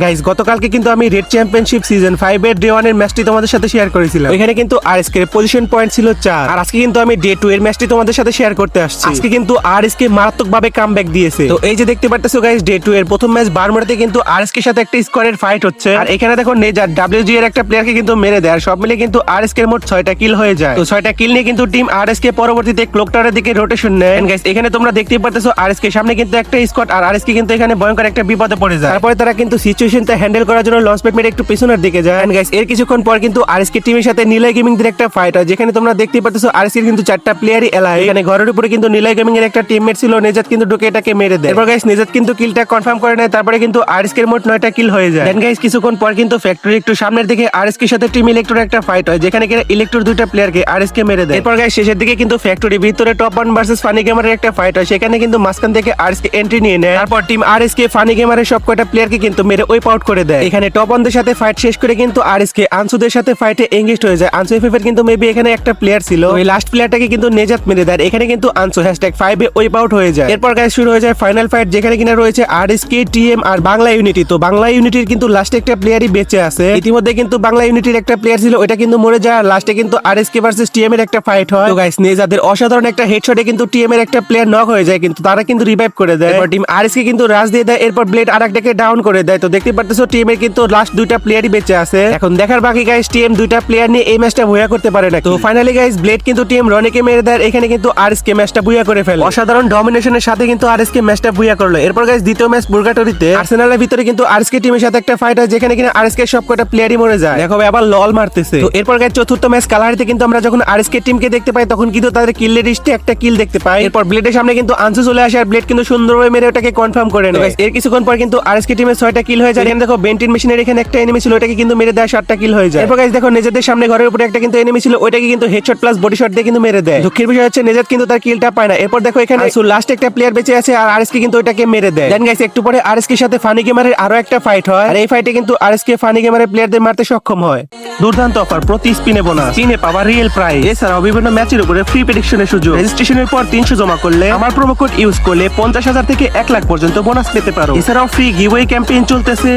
Guys গতকালকে কিন্তু আমি রেড চ্যাম্পিয়নশিপ সিজন ফাইভ এর ডে ওয়ানের ম্যাচটি তোমাদের সাথে শেয়ার করেছিলাম। এখানে কিন্তু R S K position point ছিল চার। আর আজকে কিন্তু আমি ডে টু এর ম্যাচটি তোমাদের সাথে শেয়ার করতে আসছি। আজকে কিন্তু আর এস কে মারাত্মক ভাবে কাম দিয়েছে। তো এই যে দেখতে পারতেছো গাইস ডে টু এর প্রথম ম্যাচ বারমুড়াতে কিন্তু আর এস কে সাথে একটা স্কোয়ারের ফাইট হচ্ছে। আর এখানে দেখো নেজার ডাব্লিউ জি এর একটা প্লেয়ারকে কিন্তু মেরে দেয়। আর সব মিলে কিন্তু আর এস কে মোট ছয়টা কিল হয়ে যায়। তো ছয়টা কিল নিয়ে কিন্তু টিম আর এস কে পরবর্তীতে ক্লক টাওয়ারের দিকে রোটেশন নেয়। গাইস এখানে তোমরা দেখতে পারতেছো আর এস কে সামনে কিন্তু একটা স্কোয়াড আর আর এস কে কিন্তু এখানে ভয়ঙ্কর একটা বিপদে পড়ে যায়। তারপরে তারা কিন্তু সিচুয়েশনটা হ্যান্ডেল করার জন্য লঞ্চ প্যাড মেরে একটু পিছনের দিকে যায়। গাইস এর কিছুক্ষণ পর কিন্তু আর আরএসকে টিমের সাথে নিলয় গেমিং এর একটা ফাইট হয়, যেখানে তোমরা দেখতে পাচ্ছ আরএসকে কিন্তু চারটা প্লেয়ারই এলাই এখানে ঘরের উপরে কিন্তু নিলয় গেমিং এর একটা টিমমেট ছিল নেজাত কিন্তু ঢুকে এটাকে মেরে দেয়। এরপর গাইস নেজাত কিন্তু কিলটা কনফার্ম করে নেয়, তারপরে কিন্তু আরএসকে এর মোট নয়টা কিল হয়ে যায়। দেন গাইস কিছুক্ষণ পর কিন্তু ফ্যাক্টরি একটু সামনের দিকে আর আরএসকে সাথে টিম ইলেকট্রোর একটা ফাইট হয়, যেখানে কিনা ইলেকট্রোর দুইটা প্লেয়ারকে আর আরএসকে মেরে দেয়। এরপর গাইস শেষের দিকে কিন্তু ফ্যাক্টরি ভিতরে টপ ওয়ান ভার্সেস ফানি গেমারের একটা ফাইট হয়, সেখানে কিন্তু মাঝখান থেকে আরএসকে এন্ট্রি নিয়ে নেয়। তারপর টিম আর আরএসকে ফানি গেমারের সব কয়টা প্লেয়ারকে কিন্তু মেরে ওয়েপ আউট করে দেয়। এখানে টপ ওয়ানদের সাথে ফাইট শেষ করে কিন্তু আরএসকে আনসুদের সাথে ফাইটে এঙ্গেজ হয়ে যায়। আনসু এফএফ এর কিন্তু মেবি এখানে একটা প্লেয়ার ছিল। ওই লাস্ট প্লেয়ারটাকে কিন্তু নেজাত মেরে দেয়। এখানে কিন্তু আনসু হ্যাশট্যাগ ফাইভে ওয়েপ আউট হয়ে যায়। এরপর গাইস শুরু হয়ে যায় ফাইনাল ফাইট যেখানে কিনা রয়েছে আরএসকে টিএম আর বাংলা ইউনিটি তো বাংলা ইউনিটির কিন্তু লাস্টে একটা প্লেয়ারই বেঁচে আছে। ইতিমধ্যে কিন্তু বাংলা ইউনিটির একটা প্লেয়ার ছিল ওটা কিন্তু মরে যায় আর লাস্টে কিন্তু আরএসকে ভার্সেস টিএম এর একটা ফাইট হয়। তো গাইস নেজাদের অসাধারণ একটা হেডশটে কিন্তু টিএম এর একটা প্লেয়ার নক হয়ে যায়, কিন্তু তারা কিন্তু রিভাইভ করে দেয়। টিম আরএসকে কিন্তু রাজ দিয়ে দেয়, এরপর ব্লেড আরেকটাকে ডাউন করে দেয়। তো দেখতে পারতেছো টিএম এর কিন্তু লাস্ট দুইটা প্লেয়ারই বেঁচে আছে। এখন দেখার বাকি গাইস টিএম দুইটা প্লেয়ার নিয়ে এই ম্যাচটা ভুয়া করতে পারে না তো ফাইনালি গাইস ব্লেড কিন্তু টিএম রনিকে মেরে দেয় এখানে কিন্তু আরএসকে ম্যাচটা ভুয়া করে ফেলে। অসাধারণ ডমিনেশনের সাথে কিন্তু আরএসকে ম্যাচটা ভুয়া করল। এরপর গাইস দ্বিতীয় ম্যাচ বুর্গাটরিতে আর্সেনালের ভিতরে কিন্তু আরএসকে টিমের সাথে একটা ফাইট হয় যেখানে কিনা আরএসকে সব কটা প্লেয়ারই মরে যায়। দেখো আবার লল মারতেছে। তো এরপর গাইস চতুর্থ ম্যাচ কালাহারিতে কিন্তু আমরা যখন আরএসকে টিমকে দেখতে পাই তখন কিন্তু তাদের কিলের লিস্টে একটা কিল দেখতে পাই। এরপর ব্লেডের সামনে কিন্তু আনসু চলে আসে আর ব্লেড কিন্তু সুন্দরভাবে মেরে ওটাকে কনফার্ম করে নেয়। এর কিছুক্ষণ পর কিন্তু আরএসকে টিমের ছয়টা কিল হয়ে যায়। দেখো বেন্টিন মেশিনের এখানে একটা এনিমি ছিল ওটাকে কিন্তু মেরে দেয় কিল হয়ে যায়। এরপর গাইস দেখো নিজেদের সামনে ঘরের উপরে একটা কিন্তু এনিমি ছিল ওইটাকে কিন্তু হেডশট প্লাস বডি শট দিয়ে কিন্তু মেরে দেয়। দুঃখের বিষয় হচ্ছে কিন্তু তার কিলটা পায় না। এরপর দেখো এখানে লাস্ট একটা প্লেয়ার বেঁচে আছে আর আরএসকে কিন্তু ওইটাকে মেরে দেয়। দেন গাইস একটু পরে আরএসকে সাথে ফানি গেমারের আরও একটা ফাইট হয়। আর এই ফাইটে কিন্তু আরএসকে ফানি গেমারের প্লেয়ারদের মারতে সক্ষম হয়। দুর্দান্ত অফার প্রতি স্পিনে বোনাস স্পিনে পাওয়া রিয়েল প্রাইস এছাড়াও বিভিন্ন ম্যাচের উপরে ফ্রি প্রেডিকশনের সুযোগ। রেজিস্ট্রেশনের পর তিনশো জমা করলে আমার প্রোমো কোড ইউজ করলে পঞ্চাশ হাজার থেকে এক লাখ পর্যন্ত বোনাস পেতে পারো। এছাড়াও free giveaway campaign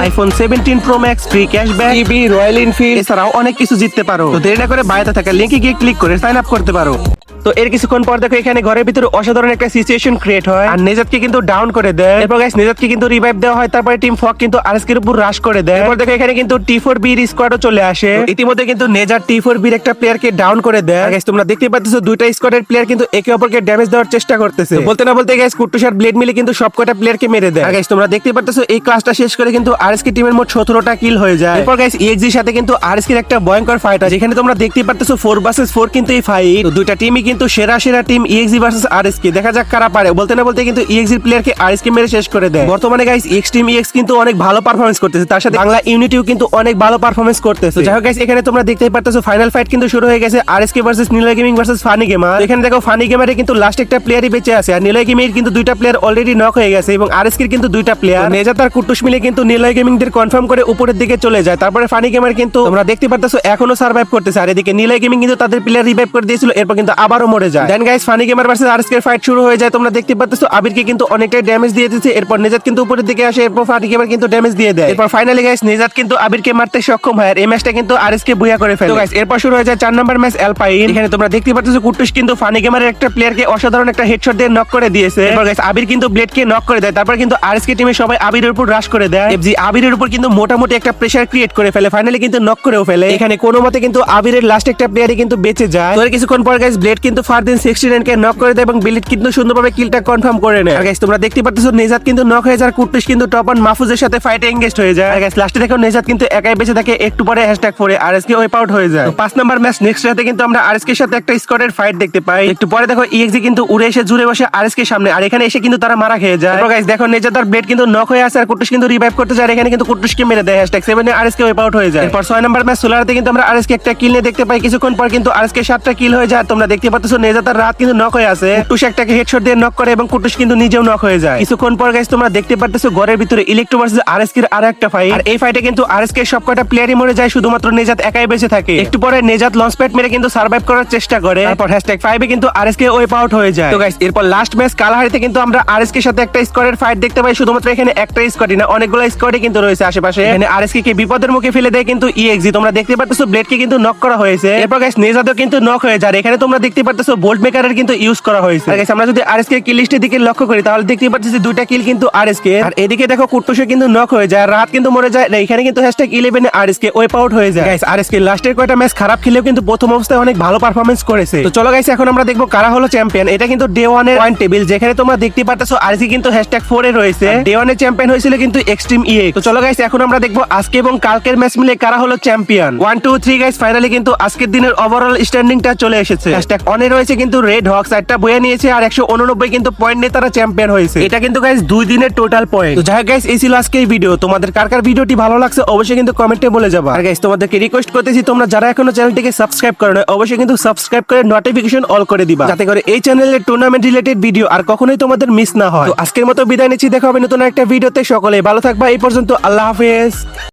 iPhone seventeen pro max free cashback TV Royal Enfield এছাড়াও অনেক কিছু জিততে পারো। তো দেরি না করে বাইরে থাকা লিঙ্কে গিয়ে ক্লিক করে সাইন আপ করতে পারো। তো এর কিছুক্ষণ পর দেখো এখানে ঘরের ভিতরে অসাধারণ একটা সিচুয়েশন ক্রিয়েট হয়। আর নেজাতকে কিন্তু ডাউন করে দেয়। এরপর গাইস নেজাতকে কিন্তু রিভাইভ দেওয়া হয় তারপরে টিম ফক কিন্তু আরএসকে এর উপর রাশ করে দেয়। এরপর দেখো এখানে কিন্তু টি ফোর বির স্কোয়াডও চলে আসে। ইতিমধ্যে কিন্তু নেজার টি ফোর বির একটা প্লেয়ারকে ডাউন করে দেয়। আর guys, তোমরা দেখতে পাচ্ছ দুইটা স্কোয়াডের প্লেয়ার কিন্তু একে অপরকে ড্যামেজ দেওয়ার চেষ্টা করতেছে। বলতে না বলতে গাইস কুট্টুসার ব্লেড মিলে কিন্তু সবকটা প্লেয়ারকে মেরে দেয়। আর guys, তোমরা দেখতে পাচ্ছ এই ক্লাসটা শেষ করে কিন্তু আরএসকে টিমের মোট সতেরোটা কিল হয়ে যায়। এরপর গাইস ইএক্সির সাথে কিন্তু আরএসকে এর একটা ভয়ঙ্কর ফাইট আছে। যেখানে তোমরা দেখতে পাচ্ছ ফোর ভার্সেস ফোর কিন্তু এই ফাইট দুইটা টিমই কিন্তু সেরা সেরা টিম ইএক্সি ভার্সেস আরএসকে দেখা যাক কারা পারে। বলতে না বলতে কিন্তু ইএক্সির প্লেয়ারকে আরএসকে মেরে শেষ করে দেয়। বর্তমানে গাইস এক্স টিম ইএক্স কিন্তু অনেক ভালো পারফরমেন্স করতেছে। তার সাথে বাংলা ইউনিটিও কিন্তু অনেক ভালো পারফরমেন্স করতেছে। যাই হোক গাইস এখানে তোমরা দেখতেই পারতেছো ফাইনাল ফাইট কিন্তু শুরু হয়ে গেছে। আর RSK versus Niloy gaming versus funny gamer এখানে দেখো ফানি গেমারে কিন্তু লাস্ট একটা প্লেয়ারই বেঁচে আছে। আর নিলয় গেমিং কিন্তু দুইটা প্লেয়ার অলরেডি নক হয়ে গেছে এবং আরএসকে কিন্তু দুইটা প্লেয়ার নেজা তার কুটুস মিলে কিন্তু নিলয় গেমিং দের কনফার্ম করে উপরের দিকে চলে যায়। তারপরে ফানি গেমার কিন্তু তোমরা দেখতে পারতেছো, এখনও সার্ভাইভ করতেছে। আর এদিকে নিলয় গেমিং কিন্তু তাদের প্লেয়ার রিভাইভ করে দিয়েছিল। এরপর কিন্তু আবারও মরে যায়। Then guys funny gamer versus RSK fight শুরু হয়ে যায়। তোমরা দেখতে পারতেছো আবিরকে কিন্তু অনেকটাই ড্যামেজ দিয়ে দিয়েছে এরপর নেজাত কিন্তু উপরের দিকে আসে এরপর ফানি গেমার কিন্তু ড্যামেজ দিয়ে দেয়। এরপর ফাইনালি গাইস নেজাত কিন্তু আবিরকে মারতে সক্ষম হয় আর এই ম্যাচটা কিন্তু আরএসকে বুয়া করে ফেলে। গাইস এরপর শুরু হয়ে যায় চার নম্বর ম্যাচ অ্যালপাইন এখানে তোমরা দেখতে পারতেছো কুটুস কিন্তু ফানি গেমারের একটা প্লেয়ারকে অসাধারণ একটা হেডশট দিয়ে নক করে দিয়েছে। এরপর গাইস আবির কিন্তু ব্লেডকে নক করে দেয়। তারপর কিন্তু আরএসকে টিমের সবাই আবিরের উপর রাশ করে দেয়। এফজি আবিরের উপর কিন্তু মোটামুটি একটা প্রেসার ক্রিয়েট করে ফেলে। ফাইনালি কিন্তু নক করেও ফেলে। এখানে কোনো মতে কিন্তু আবিরের লাস্ট একটা প্লেয়ারই কিন্তু বেঁচে যায়। তো এর কিছুক্ষণ পর গাইস ব্লেড কিন্তু ফারদিন সিক্সটি কে নক করে দেয় এবং ব্লেড কিন্তু সুন্দরভাবে কিলটা কনফার্ম করে নেয়। আর গাইস তোমরা দেখতে পাচ্ছ নেজাত কিন্তু নক হয়ে যায় আর কিন্তু টপ অন মাহফুজের সাথে ফাইটে এঙ্গেজ হয়ে যায়। আর গাইস লাস্টে দেখো নেজাত কিন্তু একাই বেঁচে থাকে, একটু পরে হ্যাশট্যাগ ফোরে আরএসকে ওয়েপ আউট হয়ে যায়। পাঁচ নাম্বার ম্যাচ নেক্সট রাতে কিন্তু আমরা আরএসকে এর সাথে একটা স্কোয়াডের ফাইট দেখতে পাই। একটু পরে দেখো ইএক্সি কিন্তু উড়ে এসে জুড়ে বসে আরএসকে সামনে, আর এখানে এসে কিন্তু তারা মারা খেয়ে যায়। গাইস দেখো নেজাত তার ব্লেড কিন্তু নক হয়ে আসে আর কুটুস কিন্তু রিভাইভ করতে যায়, আর এখানে কিন্তু কুটুসকে মেরে দেয়। হ্যাশট্যাগ সেভেনে আরএসকে ওয়েপ আউট হয়ে যায়। এরপর ছয় নাম্বার ম্যাচ সোলারতে কিন্তু আমরা আরএসকে একটা কিল নিয়ে দেখতে পাই। কিছুক্ষণ পর কিন্তু আরএসকে সাতটা কিল হয়ে যায়। আর তোমরা দেখতে পারতেছো নেজাত আর রাত কিন্তু নক হয়ে আছে। কুটুস একটাকে হেডশট দিয়ে নক করে এবং কুটুস কিন্তু নিজেও নক হয়ে যায়। কিছুক্ষণ পর গাইস তোমরা দেখতে পারতেছো ঘরের ভিতরে ইলেকট্রো ভার্সেস আরএসকে এর আরও একটা ফাইট আর এই ফাইটে কিন্তু আরএসকে সবকটা প্লেয়ারই মরে যায়, শুধুমাত্র নেজাত একাই বেঁচে থাকে। একটু পরে নেজাত লঞ্চ প্যাড মেরে কিন্তু সার্ভাইভ করার চেষ্টা করে। তারপর হ্যাশট্যাগ ফাইভে কিন্তু আরএসকে ওয়েপ আউট হয়ে যায়। তো গাইস এরপর লাস্ট ম্যাচ কালাহারিতে কিন্তু আমরা আরএসকে সাথে একটা স্কোয়াডের ফাইট দেখতে পাই। শুধুমাত্র এখানে একটা স্কোয়াডই না, অনেকগুলো স্কোয়াডই কিন্তু রয়েছে আশেপাশে। এখানে আরএসকে কে বিপদের মুখে ফেলে দেয় কিন্তু ইএক্সি তোমরা দেখতে পারতেছো ব্লেডকে কিন্তু নক করা হয়েছে। এরপর গাইস নেজাদও কিন্তু নক হয়ে যায়। এখানে তোমরা দেখতে পারতেছো বোল্ট মেকারের কিন্তু ইউজ করা হয়েছে। আর আমরা যদি আরএসকে কিল লিস্টের দিকে লক্ষ্য করি তাহলে দেখতে পারতেছি দুইটা কিল কিন্তু আরএসকে আর এদিকে দেখো কুট্টুসে কিন্তু নক হয়ে যায় রাত কিন্তু মরে যায়। আর এখানে কিন্তু hashtag eleven RSK wipe out হয়ে যায়। গাইস আরএসকে লাস্টের কয়টা ম্যাচ খারাপ খেলেও কিন্তু প্রথম অবস্থায় অনেক ভালো পারফরমেন্স করেছে। তো চলো গাইস এখন আমরা দেখব কারা হলো চ্যাম্পিয়ন এটা কিন্তু ডে ওয়ানের পয়েন্ট টেবিল যেখানে তোমরা দেখতে পারতেছো আরএসকে কিন্তু হ্যাশট্যাগ ফোর এ রয়েছে। ডে ওয়ানের চ্যাম্পিয়ন হয়েছিল কিন্তু এক্সট্রিম ইয়ে তো চলো গাইস এখন আমরা দেখব আজকে এবং কালকের ম্যাচ মিলে কারা হলো champion one two three guys finally কিন্তু আজকের দিনের ওভারঅল স্ট্যান্ডিংটা চলে এসেছে। হ্যাশট্যাগ অনে রয়েছে কিন্তু রেড হক একটা বয়ে নিয়েছে, আর একশো উননব্বই কিন্তু পয়েন্ট নিয়ে তারা চ্যাম্পিয়ন হয়েছে। এটা কিন্তু গাইস দুই দিনের টোটাল পয়েন্ট তো যাই গাইস এই ছিল আজকে এই ভিডিও তোমাদের কার কার ভিডিওটি ভালো লাগছে অবশ্যই কিন্তু কমেন্টে বলে যাবা। আর গাইস তোমাদেরকে রিকোয়েস্ট করতেছি, তোমরা যারা এখনও চ্যানেলটিকে সাবস্ক্রাইব করো অবশ্যই কিন্তু সাবস্ক্রাইব করে নোটিফিকেশন অল করে দিবা। যাতে করে এই চ্যানেলের টুর্নামেন্ট রিলেটেড ভিডিও আর কখনোই তোমাদের মিস না হয়। তো আজকের মতো বিদায় নিচ্ছি, দেখা হবে নতুন একটা ভিডিওতে সকলে ভালো থাকবা, এই পর্যন্ত আল্লাহ হাফেজ।